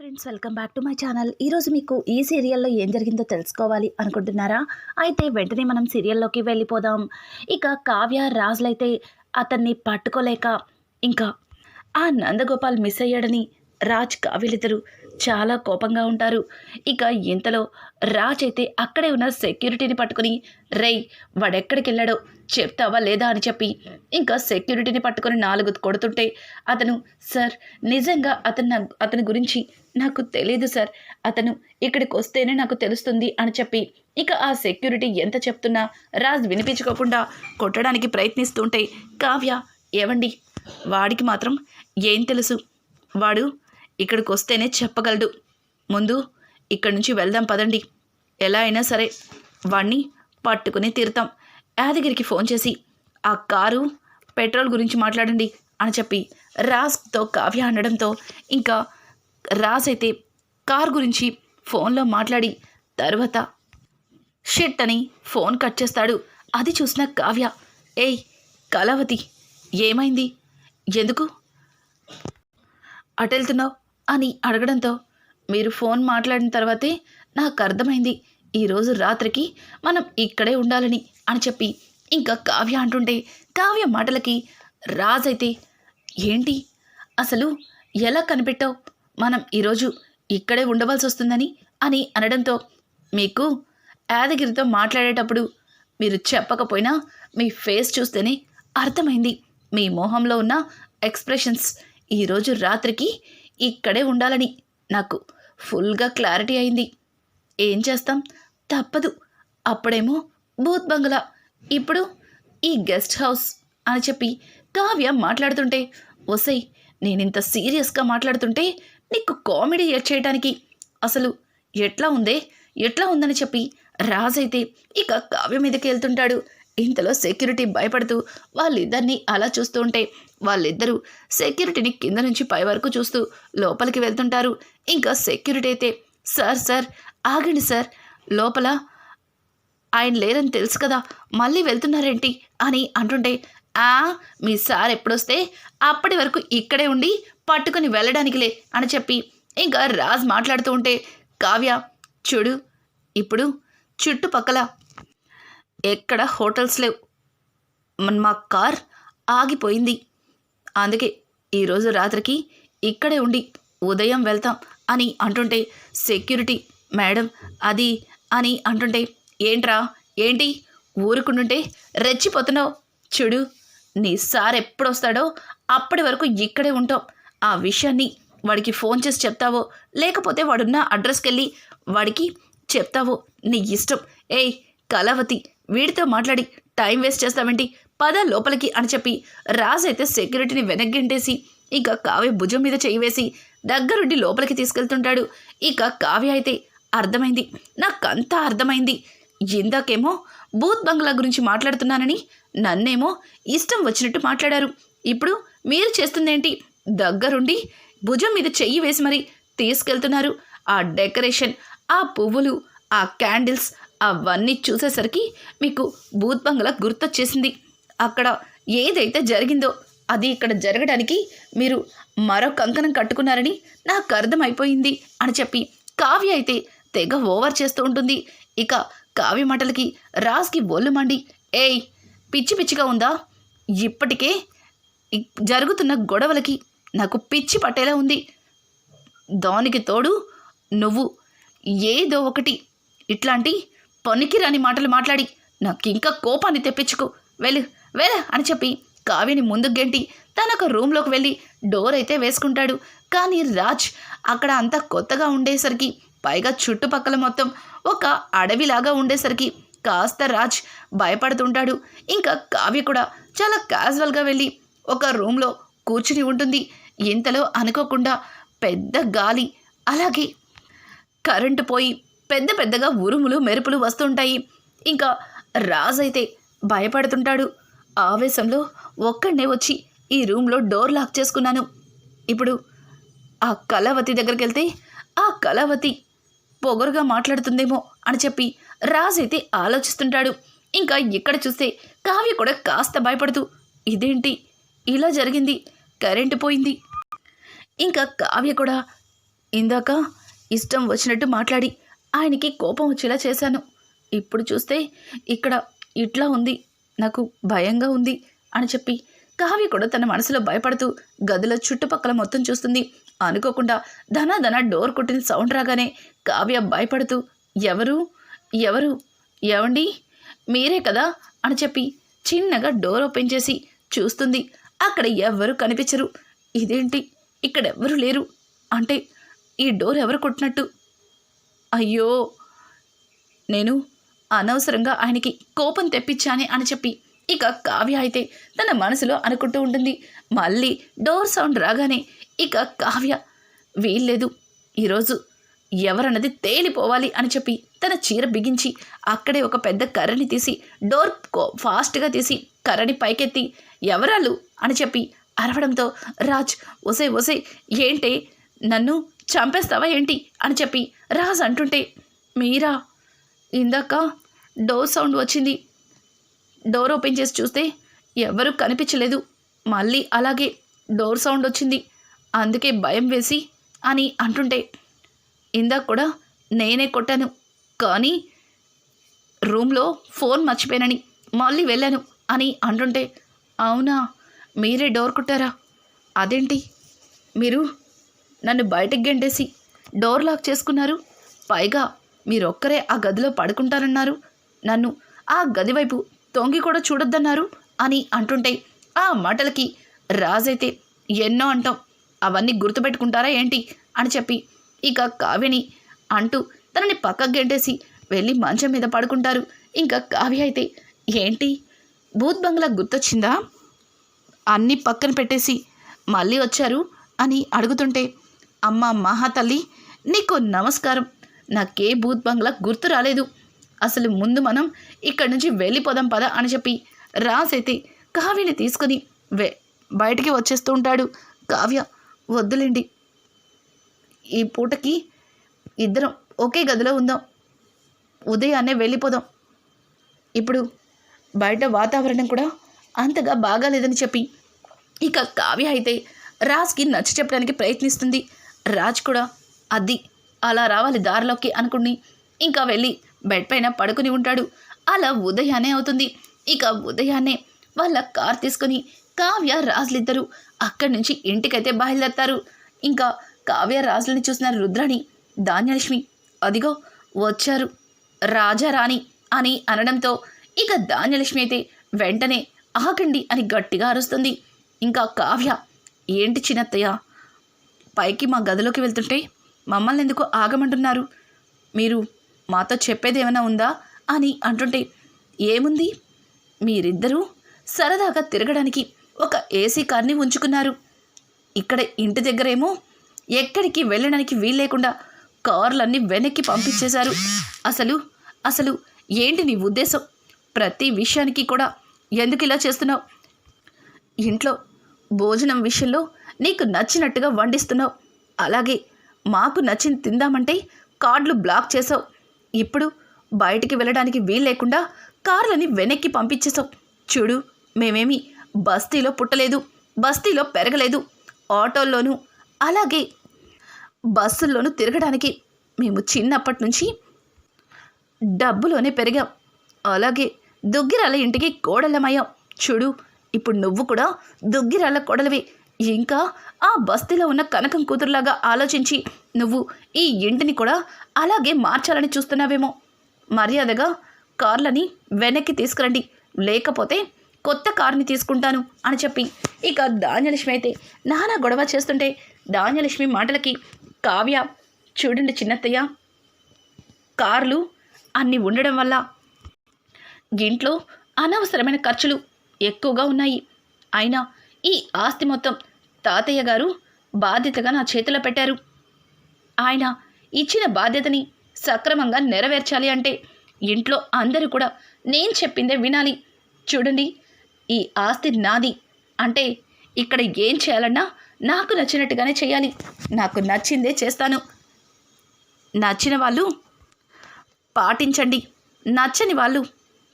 Friends welcome back to my channel. ఈరోజు మీకు ఈ సీరియల్లో ఏం జరిగిందో తెలుసుకోవాలి అనుకుంటున్నారా? అయితే వెంటనే మనం సీరియల్లోకి వెళ్ళిపోదాం. ఇక కావ్య రాజులైతే అతన్ని పట్టుకోలేక ఇంకా ఆ నందగోపాల్ మిస్ అయ్యాడని రాజ్ కావ్యలిద్దరు చాలా కోపంగా ఉంటారు. ఇక ఇంతలో రాజ్ అయితే అక్కడే ఉన్న సెక్యూరిటీని పట్టుకుని రేయ్ వాడెక్కడికి వెళ్ళాడో చెప్తావా లేదా అని చెప్పి ఇంకా సెక్యూరిటీని పట్టుకొని నాలుగు కొడుతుంటే అతను సార్ నిజంగా అతను అతని గురించి నాకు తెలియదు సార్. అతను ఇక్కడికి వస్తేనే నాకు తెలుస్తుంది అని చెప్పి ఇక ఆ సెక్యూరిటీ ఎంత చెప్తున్నా రాజ్ వినిపించుకోకుండా కొట్టడానికి ప్రయత్నిస్తుంటే కావ్య ఏవండి? వాడికి మాత్రం ఏం తెలుసు? వాడు ఇక్కడికి వస్తేనే చెప్పగలడు. ముందు ఇక్కడి నుంచి వెళ్దాం పదండి. ఎలా అయినా సరే వాణ్ణి పట్టుకుని తీరుతాం. యాదగిరికి ఫోన్ చేసి ఆ కారు పెట్రోల్ గురించి మాట్లాడండి అని చెప్పి రాజ్తో కావ్య అనడంతో ఇంకా రాజ్ అయితే కార్ గురించి ఫోన్లో మాట్లాడి తర్వాత షిట్ అని ఫోన్ కట్ చేస్తాడు. అది చూసిన కావ్య ఏయ్ కళావతి ఏమైంది? ఎందుకు? అటెళ్తున్నావు అని అడగడంతో మీరు ఫోన్ మాట్లాడిన తర్వాతే నాకు అర్థమైంది. ఈరోజు రాత్రికి మనం ఇక్కడే ఉండాలని అని చెప్పి ఇంకా కావ్య అంటుంటే కావ్య మాటలకి రాజైతే ఏంటి? అసలు ఎలా కనిపెట్టావు? మనం ఈరోజు ఇక్కడే ఉండవలసి వస్తుందని? అని అనడంతో మీకు యాదగిరితో మాట్లాడేటప్పుడు మీరు చెప్పకపోయినా మీ ఫేస్ చూస్తేనే అర్థమైంది. మీ మొహంలో ఉన్న ఎక్స్ప్రెషన్స్ ఈరోజు రాత్రికి ఇక్కడే ఉండాలని నాకు ఫుల్గా క్లారిటీ అయింది. ఏం చేస్తాం? తప్పదు. అప్పుడేమో బూత్ బంగ్లా. ఇప్పుడు ఈ గెస్ట్ హౌస్ అని చెప్పి కావ్య మాట్లాడుతుంటే ఒసై నేనింత సీరియస్గా మాట్లాడుతుంటే నీకు కామెడీ చేయడానికి అసలు ఎట్లా ఉందే? ఎట్లా ఉందని చెప్పి రాజైతే ఇక కావ్య మీదకి వెళ్తుంటాడు. ఇంతలో సెక్యూరిటీ భయపడుతూ వాళ్ళిద్దరినీ అలా చూస్తూ ఉంటే వాళ్ళిద్దరూ సెక్యూరిటీని కింద నుంచి పై వరకు చూస్తూ లోపలికి వెళ్తుంటారు. ఇంకా సెక్యూరిటీ అయితే సార్ సార్ ఆగండి సార్ లోపల ఆయన లేరని తెలుసు కదా మళ్ళీ వెళ్తున్నారేంటి? అని అంటుంటే ఆ మీ సార్ ఎప్పుడొస్తే అప్పటి వరకు ఇక్కడే ఉండి పట్టుకుని వెళ్ళడానికిలే అని చెప్పి ఇంకా రాజ్ మాట్లాడుతూ ఉంటే కావ్య చూడు ఇప్పుడు చుట్టుపక్కల ఎక్కడ హోటల్స్ లేవు. మన- మా కార్ ఆగిపోయింది. అందుకే ఈరోజు రాత్రికి ఇక్కడే ఉండి ఉదయం వెళ్తాం అని అంటుంటే సెక్యూరిటీ మేడం అది అని అంటుంటే ఏంట్రా ఏంటి? ఊరుకుంటుంటే రెచ్చిపోతున్నావు. చూడు నీ సార్ ఎప్పుడొస్తాడో అప్పటి వరకు ఇక్కడే ఉంటాం. ఆ విషయాన్ని వాడికి ఫోన్ చేసి చెప్తావో లేకపోతే వాడున్న అడ్రస్కి వెళ్ళి వాడికి చెప్తావో నీ ఇష్టం. ఏయ్ కళావతి వీడితో మాట్లాడి టైం వేస్ట్ చేస్తామేంటి పద లోపలికి అని చెప్పి రాజ్ అయితే సెక్యూరిటీని వెనక్గింటేసి ఇక కావ్య భుజం మీద చేయి వేసి దగ్గరుండి లోపలికి తీసుకెళ్తుంటాడు. ఇక కావ్య అయితే అర్థమైంది. నాకంతా అర్థమైంది. ఇందాకేమో బూత్ బంగ్లా గురించి మాట్లాడుతున్నానని నన్నేమో ఇష్టం వచ్చినట్టు మాట్లాడారు. ఇప్పుడు మీరు చేస్తుందేంటి? దగ్గరుండి భుజం మీద చెయ్యి వేసి మరి తీసుకెళ్తున్నారు. ఆ డెకరేషన్ ఆ పువ్వులు ఆ క్యాండిల్స్ అవన్నీ చూసేసరికి మీకు భూత్ బంగ్లా గుర్తొచ్చేసింది. అక్కడ ఏదైతే జరిగిందో అది ఇక్కడ జరగడానికి మీరు మరో కంకణం కట్టుకున్నారని నాకు అర్థమైపోయింది అని చెప్పి కావ్య అయితే తెగ ఓవర్ చేస్తూ ఉంటుంది. ఇక కావ్య మాటలకి రాజ్కి ఒళ్ళు మండి ఏయ్ పిచ్చి పిచ్చిగా ఉందా? ఇప్పటికే జరుగుతున్న గొడవలకి నాకు పిచ్చి పట్టేలా ఉంది. దానికి తోడు నువ్వు ఏదో ఒకటి ఇట్లాంటి పనికిరాని మాటలు మాట్లాడి నాకు ఇంకా కోపాన్ని తెప్పించుకో. వెళ్ళు వెళ అని చెప్పి కావ్యని ముందుకు గెంటి తన ఒక రూమ్లోకి వెళ్ళి డోర్ అయితే వేసుకుంటాడు. కానీ రాజ్ అక్కడ అంతా కొత్తగా ఉండేసరికి పైగా చుట్టుపక్కల మొత్తం ఒక అడవిలాగా ఉండేసరికి కాస్త రాజ్ భయపడుతుంటాడు. ఇంకా కావ్య కూడా చాలా క్యాజువల్గా వెళ్ళి ఒక రూమ్లో కూర్చుని ఉంటుంది. ఇంతలో అనుకోకుండా పెద్ద గాలి అలాగే కరెంటు పోయి పెద్ద పెద్దగా ఉరుములు మెరుపులు వస్తుంటాయి. ఇంకా రాజ్ అయితే భయపడుతుంటాడు. ఆవేశంలో ఒక్కడనే వచ్చి ఈ రూమ్లో డోర్ లాక్ చేసుకున్నాను. ఇప్పుడు ఆ కళావతి దగ్గరికి వెళ్తే ఆ కళావతి పొగరుగా మాట్లాడుతుందేమో అని చెప్పి రాజ్ అయితే ఆలోచిస్తుంటాడు. ఇంకా ఇక్కడ చూస్తే కావ్య కూడా కాస్త భయపడుతూ ఇదేంటి? ఇలా జరిగింది. కరెంటు పోయింది. ఇంకా కావ్య కూడా ఇందాక ఇష్టం వచ్చినట్టు మాట్లాడి ఆయనకి కోపం వచ్చేలా చేశాను. ఇప్పుడు చూస్తే ఇక్కడ ఇట్లా ఉంది నాకు భయంగా ఉంది అని చెప్పి కావ్య కూడా తన మనసులో భయపడుతూ గదిలో చుట్టుపక్కల మొత్తం చూస్తుంది. అనుకోకుండా ధనాధన డోర్ కొట్టిన సౌండ్ రాగానే కావ్య భయపడుతూ ఎవరు? ఎవరు? ఏవండి? మీరే కదా? అని చెప్పి చిన్నగా డోర్ ఓపెన్ చేసి చూస్తుంది. అక్కడ ఎవ్వరు కనిపించరు. ఇదేంటి? ఇక్కడ ఎవ్వరు లేరు. అంటే ఈ డోర్ ఎవరు కొట్టినట్టు? అయ్యో నేను అనవసరంగా ఆయనకి కోపం తెప్పించానే అని చెప్పి ఇక కావ్య అయితే తన మనసులో అనుకుంటూ ఉంటుంది. మళ్ళీ డోర్ సౌండ్ రాగానే ఇక కావ్య వీల్లేదు ఈరోజు ఎవరన్నది తేలిపోవాలి అని చెప్పి తన చీర బిగించి అక్కడే ఒక పెద్ద కర్రని తీసి డోర్ కో- ఫాస్ట్గా తీసి కర్రని పైకెత్తి ఎవరాళ్ళు అని చెప్పి అరవడంతో రాజ్ ఒసే ఒసే ఏంటి నన్ను చంపేస్తావా ఏంటి అని చెప్పి రాజ్ అంటుంటే మీరా ఇందాక డోర్ సౌండ్ వచ్చింది. డోర్ ఓపెన్ చేసి చూస్తే ఎవరూ కనిపించలేదు. మళ్ళీ అలాగే డోర్ సౌండ్ వచ్చింది. అందుకే భయం వేసి అని అంటుంటే ఇందాక కూడా నేనే కొట్టాను. కానీ రూమ్లో ఫోన్ మర్చిపోయానని మళ్ళీ వెళ్ళాను అని అంటుంటే అవునా? మీరే డోర్ కొట్టారా? అదేంటి? మీరు నన్ను బయటకు గెంటేసి డోర్ లాక్ చేసుకున్నారు. పైగా మీరొక్కరే ఆ గదిలో పడుకుంటారన్నారు. నన్ను ఆ గది వైపు తొంగి కూడా చూడొద్దన్నారు అని అంటుంటే ఆ మాటలకి రాజైతే ఎన్నో అంటాం. అవన్నీ గుర్తుపెట్టుకుంటారా ఏంటి? అని చెప్పి ఇక కావ్యని అంటూ తనని పక్కకు గెంటేసి వెళ్ళి మంచం మీద పడుకుంటారు. ఇంకా కావ్య అయితే ఏంటి? భూత్ బంగ్లా గుర్తొచ్చిందా? అన్నీ పక్కన పెట్టేసి మళ్ళీ వచ్చారు అని అడుగుతుంటే అమ్మ మహాతల్లి నీకు నమస్కారం. నాకే భూత్ బంగ్లా గుర్తు రాలేదు. అసలు ముందు మనం ఇక్కడి నుంచి వెళ్ళిపోదాం పద అని చెప్పి రాజ్ అయితే కావ్యని తీసుకుని వె బయటికి వచ్చేస్తూ ఉంటాడు. కావ్య వద్దులేండి. ఈ పూటకి ఇద్దరం ఒకే గదిలో ఉందాం. ఉదయాన్నే వెళ్ళిపోదాం. ఇప్పుడు బయట వాతావరణం కూడా అంతగా బాగాలేదని చెప్పి ఇక కావ్య అయితే రాజ్కి నచ్చ చెప్పడానికి ప్రయత్నిస్తుంది. రాజ్ కూడా అది అలా రావాలి దారిలోకి అనుకుని ఇంకా వెళ్ళి బెడ్ పైన పడుకుని ఉంటాడు. అలా ఉదయాన్నే అవుతుంది. ఇక ఉదయాన్నే వాళ్ళ కార్ తీసుకొని కావ్య రాజులిద్దరూ అక్కడి నుంచి ఇంటికైతే బయలుదేరతారు. ఇంకా కావ్య రాజులని చూసిన రుద్రాణి ధాన్యలక్ష్మి అదిగో వచ్చారు. రాజారాణి అని అనడంతో ఇక ధాన్యలక్ష్మి అయితే వెంటనే ఆగండి అని గట్టిగా అరుస్తుంది. ఇంకా కావ్య ఏంటి చిన్నత్తయ్య పైకి మా గదిలోకి వెళ్తుంటే మమ్మల్ని ఎందుకు ఆగమంటున్నారు? మీరు మాతో చెప్పేది ఏమైనా ఉందా అని అంటుంటే ఏముంది? మీరిద్దరూ సరదాగా తిరగడానికి ఒక ఏసీ కార్ని ఉంచుకున్నారు. ఇక్కడ ఇంటి దగ్గరేమో ఎక్కడికి వెళ్ళడానికి వీల్లేకుండా కార్లన్నీ వెనక్కి పంపించేశారు. అసలు అసలు ఏంటి నీ ఉద్దేశం? ప్రతి విషయానికి కూడా ఎందుకు ఇలా చేస్తున్నావు? ఇంట్లో భోజనం విషయంలో నీకు నచ్చినట్టుగా వండిస్తున్నావు. అలాగే మాకు నచ్చింది తిందామంటే కార్డులు బ్లాక్ చేసావు ఇప్పుడు బయటికి వెళ్ళడానికి వీలు లేకుండా కార్లని వెనక్కి పంపించేసావు చూడు మేమేమి బస్తీలో పుట్టలేదు బస్తీలో పెరగలేదు. ఆటోల్లోనూ అలాగే బస్సుల్లోనూ తిరగడానికి మేము చిన్నప్పటి నుంచి డబ్బులోనే పెరిగాం. అలాగే దుగ్గిరాల ఇంటికి కోడలమయ్యాం చూడు ఇప్పుడు నువ్వు కూడా దుగ్గిరాల కోడలవే. ఇంకా ఆ బస్తీలో ఉన్న కనకం కూతురులాగా ఆలోచించి నువ్వు ఈ ఇంటిని కూడా అలాగే మార్చాలని చూస్తున్నావేమో. మర్యాదగా కార్లని వెనక్కి తీసుకురండి. లేకపోతే కొత్త కార్ని తీసుకుంటాను అని చెప్పి ఇక ధాన్యలక్ష్మి అయితే నానా గొడవ చేస్తుంటే ధాన్యలక్ష్మి మాటలకి కావ్య చూడండి చిన్నత్తయ్య కార్లు అన్ని ఉండడం వల్ల ఇంట్లో అనవసరమైన ఖర్చులు ఎక్కువగా ఉన్నాయి. అయినా ఈ ఆస్తి మొత్తం తాతయ్య గారు బాధ్యతగా నా చేతిలో పెట్టారు. ఆయన ఇచ్చిన బాధ్యతని సక్రమంగా నెరవేర్చాలి అంటే ఇంట్లో అందరూ కూడా నేను చెప్పిందే వినాలి. చూడండి ఈ ఆస్తి నాది. అంటే ఇక్కడ ఏం చేయాలన్నా నాకు నచ్చినట్టుగానే చేయాలి. నాకు నచ్చిందే చేస్తాను. నచ్చిన వాళ్ళు పాటించండి. నచ్చని వాళ్ళు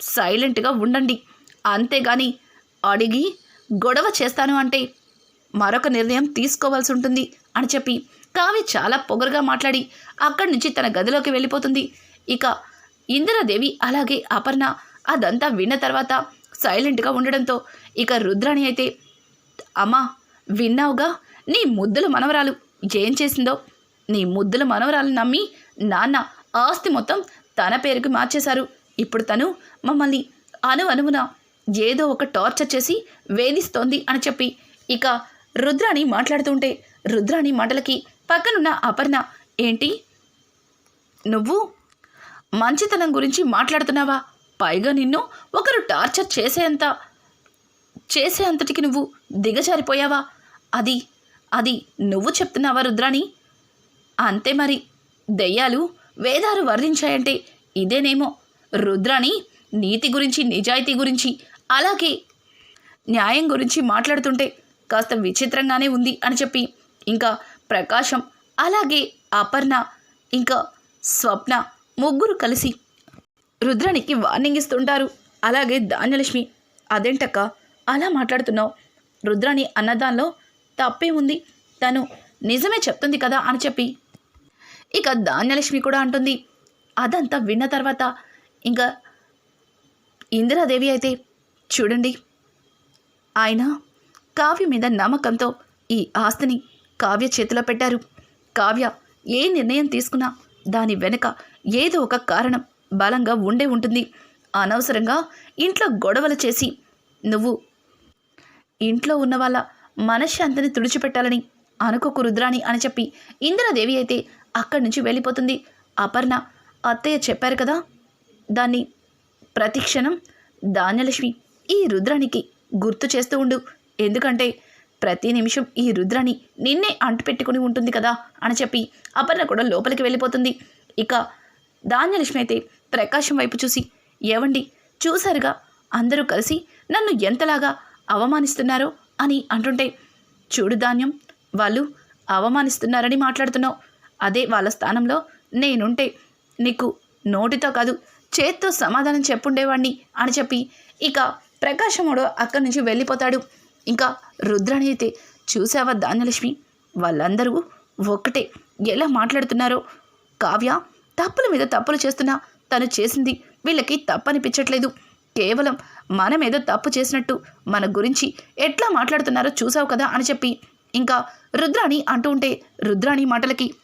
సైలెంట్గా ఉండండి. అంతేగాని అడిగి గొడవ చేస్తాను అంటే మరొక నిర్ణయం తీసుకోవాల్సి ఉంటుంది అని చెప్పి కావ్య చాలా పొగరుగా మాట్లాడి అక్కడి నుంచి తన గదిలోకి వెళ్ళిపోతుంది. ఇక ఇందిరాదేవి అలాగే అపర్ణ అదంతా విన్న తర్వాత సైలెంట్గా ఉండడంతో ఇక రుద్రాణి అయితే అమ్మా విన్నావుగా? నీ ముద్దుల మనవరాలు ఏం చేసిందో? నీ ముద్దుల మనవరాలు నమ్మి నాన్న ఆస్తి మొత్తం తన పేరుకి మార్చేశారు. ఇప్పుడు తను మమ్మల్ని అను అనువున ఏదో ఒక టార్చర్ చేసి వేధిస్తోంది అని చెప్పి ఇక రుద్రాణి మాట్లాడుతుంటే రుద్రాణి మాటలకి పక్కనున్న అపర్ణ ఏంటి? నువ్వు మంచితనం గురించి మాట్లాడుతున్నావా? పైగా నిన్ను ఒకరు టార్చర్ చేసేంత చేసే అంతటికి నువ్వు దిగజారిపోయావా? అది అది నువ్వు చెప్తున్నావా రుద్రాణి? అంతే మరి. దెయ్యాలు వేదాలు వర్ణించాయంటే ఇదేనేమో. రుద్రాణి నీతి గురించి నిజాయితీ గురించి అలాగే న్యాయం గురించి మాట్లాడుతుంటే కాస్త విచిత్రంగానే ఉంది అని చెప్పి. ఇంకా ప్రకాశం అలాగే అపర్ణ ఇంకా స్వప్న ముగ్గురు కలిసి రుద్రానికి వార్నింగ్ ఇస్తుంటారు. అలాగే ధాన్యలక్ష్మి అదేంటక్క అలా మాట్లాడుతున్నావు? రుద్రాణి అన్నదానిలో తప్పే ఉంది. తను నిజమే చెప్తుంది కదా అని చెప్పి. ఇక ధాన్యలక్ష్మి కూడా అంటుంది. అదంతా విన్న తర్వాత ఇంకా ఇందిరాదేవి అయితే చూడండి. ఆయన కావ్య మీద నమ్మకంతో ఈ ఆస్తిని కావ్య చేతిలో పెట్టారు. కావ్య ఏ నిర్ణయం తీసుకున్నా దాని వెనుక ఏదో ఒక కారణం బలంగా ఉండే ఉంటుంది. అనవసరంగా ఇంట్లో గొడవలు చేసి నువ్వు ఇంట్లో ఉన్న వాళ్ళ మనశ్శాంతిని తుడిచిపెట్టాలని అనుకోకు రుద్రాణి అని చెప్పి ఇంద్రదేవి అయితే అక్కడి నుంచి వెళ్ళిపోతుంది. అపర్ణ అత్తయ్య చెప్పారు కదా దాన్ని ప్రతిక్షణం ధాన్యలక్ష్మి ఈ రుద్రానికి గుర్తు చేస్తూ ఉండు. ఎందుకంటే ప్రతి నిమిషం ఈ రుద్రని నిన్నే అంటుపెట్టుకుని ఉంటుంది కదా అని చెప్పి అపర్ణ కూడా లోపలికి వెళ్ళిపోతుంది. ఇక ధాన్యలక్ష్మి అయితే ప్రకాశం వైపు చూసి ఏవండి చూశారుగా? అందరూ కలిసి నన్ను ఎంతలాగా అవమానిస్తున్నారో? అని అంటుంటే చూడు ధాన్యం వాళ్ళు అవమానిస్తున్నారని మాట్లాడుతున్నావు. అదే వాళ్ళ స్థానంలో నేనుంటే నీకు నోటితో కాదు చేత్తో సమాధానం చెప్పుండేవాణ్ణి అని చెప్పి ఇక ప్రకాశముడు అక్కడి నుంచి వెళ్ళిపోతాడు. ఇంకా రుద్రాణి అయితే చూసావా ధాన్యలక్ష్మి? వాళ్ళందరూ ఒక్కటే. ఎలా మాట్లాడుతున్నారో? కావ్య తప్పుల మీద తప్పులు చేస్తున్నా తను చేసింది వీళ్ళకి తప్పనిపించట్లేదు. కేవలం మనమేదో తప్పు చేసినట్టు మన గురించి ఎట్లా మాట్లాడుతున్నారో చూసావు కదా అని చెప్పి. ఇంకా రుద్రాణి అంటూ ఉంటే రుద్రాణి మాటలకి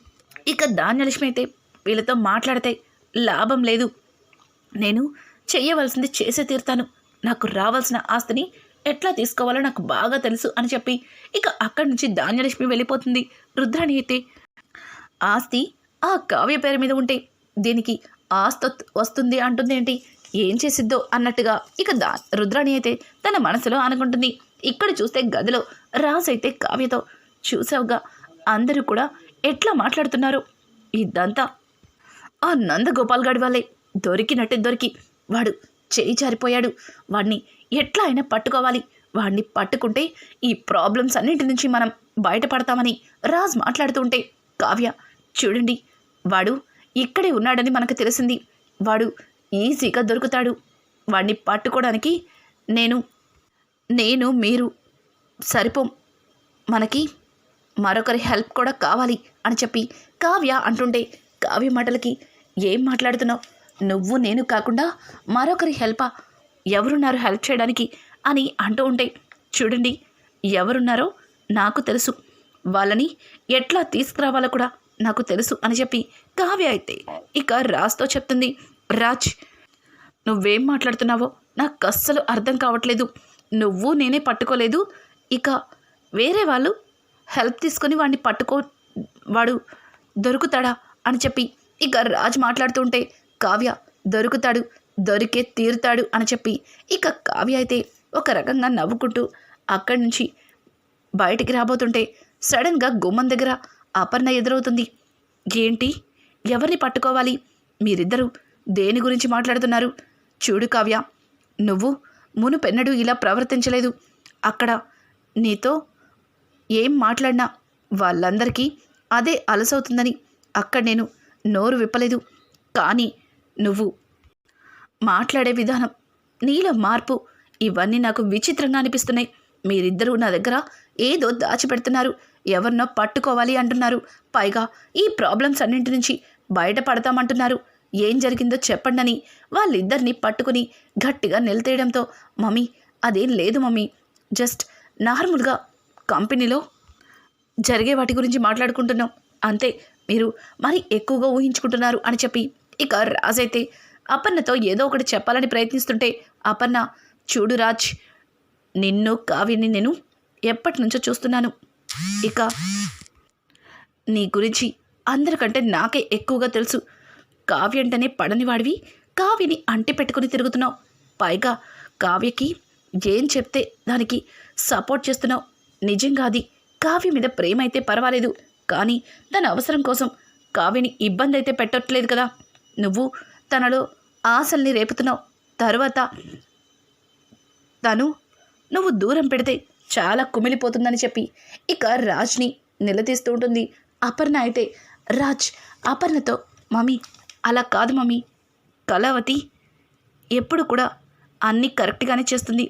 ఇక ధాన్యలక్ష్మి అయితే వీళ్ళతో మాట్లాడితే లాభం లేదు. నేను చేయవలసింది చేసే తీరుతాను. నాకు రావాల్సిన ఆస్తిని ఎట్లా తీసుకోవాలో నాకు బాగా తెలుసు అని చెప్పి ఇక అక్కడి నుంచి ధాన్యలక్ష్మి వెళ్ళిపోతుంది. రుద్రాణి అయితే ఆస్తి ఆ కావ్య పేరు మీద ఉంటే దీనికి ఆస్తి వస్తుంది అంటుంది ఏంటి? ఏం చేసిద్దో అన్నట్టుగా ఇక దా రుద్రాణి అయితే తన మనసులో అనుకుంటుంది. ఇక్కడ చూస్తే గదిలో రాజు అయితే కావ్యతో చూసావుగా అందరూ కూడా ఎట్లా మాట్లాడుతున్నారు? ఇదంతా ఆ నందగోపాల్ గడి వాళ్ళే దొరికినట్టే దొరికి వాడు చేయి జారిపోయాడు. వాడిని ఎట్లా అయినా పట్టుకోవాలి. వాడిని పట్టుకుంటే ఈ ప్రాబ్లమ్స్ అన్నింటి నుంచి మనం బయటపడతామని రాజ్ మాట్లాడుతుంటే కావ్య చూడండి వాడు ఇక్కడే ఉన్నాడని మనకు తెలిసింది. వాడు ఈజీగా దొరుకుతాడు. వాడిని పట్టుకోవడానికి నేను నేను మీరు సరిపోం మనకి మరొకరి హెల్ప్ కూడా కావాలి అని చెప్పి కావ్య అంటుంటే కావ్య మాటలకి ఏం మాట్లాడుతున్నావు? నువ్వు నేను కాకుండా మరొకరి హెల్పా? ఎవరున్నారు హెల్ప్ చేయడానికి అని అంటూ ఉంటే చూడండి ఎవరున్నారో నాకు తెలుసు. వాళ్ళని ఎట్లా తీసుకురావాలో కూడా నాకు తెలుసు అని చెప్పి కావ్య అయితే ఇక రాజ్తో చెప్తుంది రాజ్ నువ్వేం మాట్లాడుతున్నావో నాకు అస్సలు అర్థం కావట్లేదు. నువ్వు నేనే పట్టుకోలేదు. ఇక వేరే వాళ్ళు హెల్ప్ తీసుకొని వాడిని పట్టుకో వాడు దొరుకుతాడా? అని చెప్పి ఇక రాజ్ మాట్లాడుతుంటే కావ్య దొరుకుతాడు. దొరికే తీరుతాడు అని చెప్పి ఇక కావ్య అయితే ఒక రకంగా నవ్వుకుంటూ అక్కడి నుంచి బయటికి రాబోతుంటే సడన్గా గుమ్మం దగ్గర అపర్ణ ఎదురవుతుంది. ఏంటి? ఎవరిని పట్టుకోవాలి? మీరిద్దరూ దేని గురించి మాట్లాడుతున్నారు? చూడు కావ్య నువ్వు మునుపెన్నడూ ఇలా ప్రవర్తించలేదు. అక్కడ నీతో ఏం మాట్లాడినా వాళ్ళందరికీ అదే అలసవుతుందని అక్కడ నేను నోరు విప్పలేదు. కానీ నువ్వు మాట్లాడే విధానం నీలో మార్పు ఇవన్నీ నాకు విచిత్రంగా అనిపిస్తున్నాయి. మీరిద్దరూ నా దగ్గర ఏదో దాచిపెడుతున్నారు. ఎవరినో పట్టుకోవాలి అంటున్నారు. పైగా ఈ ప్రాబ్లమ్స్ అన్నింటి నుంచి బయటపడతామంటున్నారు. ఏం జరిగిందో చెప్పండని వాళ్ళిద్దరిని పట్టుకుని గట్టిగా నిలతేయడంతో మమ్మీ అదేం లేదు మమ్మీ. జస్ట్ నార్మల్గా కంపెనీలో జరిగే వాటి గురించి మాట్లాడుకుంటున్నాం. అంతే మీరు మరి ఎక్కువగా ఊహించుకుంటున్నారు అని చెప్పి ఇక రాజైతే అపర్ణతో ఏదో ఒకటి చెప్పాలని ప్రయత్నిస్తుంటే అపర్ణ చూడు రాజ్ నిన్ను కావ్యని నేను ఎప్పటి నుంచో చూస్తున్నాను. ఇక నీ గురించి అందరికంటే నాకే ఎక్కువగా తెలుసు. కావ్య అంటేనే పడనివాడివి కావ్యని అంటి పెట్టుకుని తిరుగుతున్నావు. పైగా కావ్యకి ఏం చెప్తే దానికి సపోర్ట్ చేస్తున్నావు. నిజంగా అది కావ్య మీద ప్రేమ అయితే పర్వాలేదు. కానీ దాని అవసరం కోసం కావ్యని ఇబ్బంది అయితే పెట్టట్లేదు కదా. నువ్వు తనలో ఆశల్ని రేపుతున్నావు. తర్వాత తను నువ్వు దూరం పెడితే చాలా కుమిలిపోతుందని చెప్పి ఇక రాజ్ని నిలదీస్తూ ఉంటుంది. అపర్ణ అయితే రాజ్ అపర్ణతో మమ్మీ అలా కాదు మమ్మీ. కళావతి ఎప్పుడు కూడా అన్నీ కరెక్ట్గానే చేస్తుంది.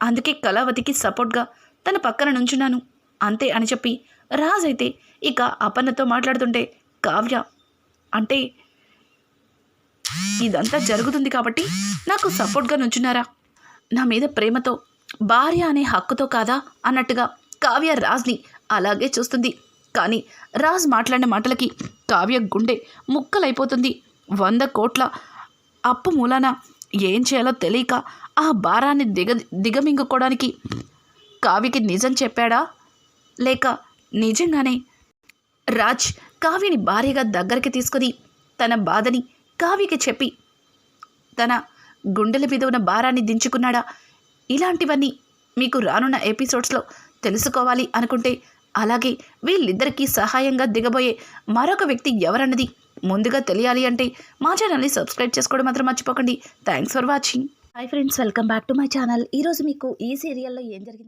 అందుకే కళావతికి సపోర్ట్గా తన పక్కన నుంచున్నాను. అంతే అని చెప్పి రాజ్ అయితే ఇక అపర్ణతో మాట్లాడుతుంటే కావ్య అంటే ఇదంతా జరుగుతుంది కాబట్టి నాకు సపోర్ట్గా నుంచున్నారా? నా మీద ప్రేమతో భార్య అనే హక్కుతో కాదా అన్నట్టుగా కావ్య రాజ్ని అలాగే చూస్తుంది. కానీ రాజ్ మాట్లాడిన మాటలకి కావ్య గుండె ముక్కలైపోతుంది. వంద కోట్ల అప్పు మూలాన ఏం చేయాలో తెలియక ఆ భారాన్ని దిగ దిగమింగుకోవడానికి కావ్యకి నిజం చెప్పాడా? లేక నిజంగానే రాజ్ కావ్యని భార్యగా దగ్గరికి తీసుకుని తన బాధని కావ్యకి చెప్పి తన గుండెల మీద ఉన్న భారాన్ని దించుకున్నాడా? ఇలాంటివన్నీ మీకు రానున్న ఎపిసోడ్స్లో తెలుసుకోవాలి అనుకుంటే అలాగే వీళ్ళిద్దరికీ సహాయంగా దిగబోయే మరొక వ్యక్తి ఎవరన్నది ముందుగా తెలియాలి అంటే మా ఛానల్ని సబ్స్క్రైబ్ చేసుకోవడం మాత్రం మర్చిపోకండి. Thanks for watching. Hi friends welcome back to my channel. ఈరోజు మీకు ఈ సీరియల్లో ఏం జరిగిందో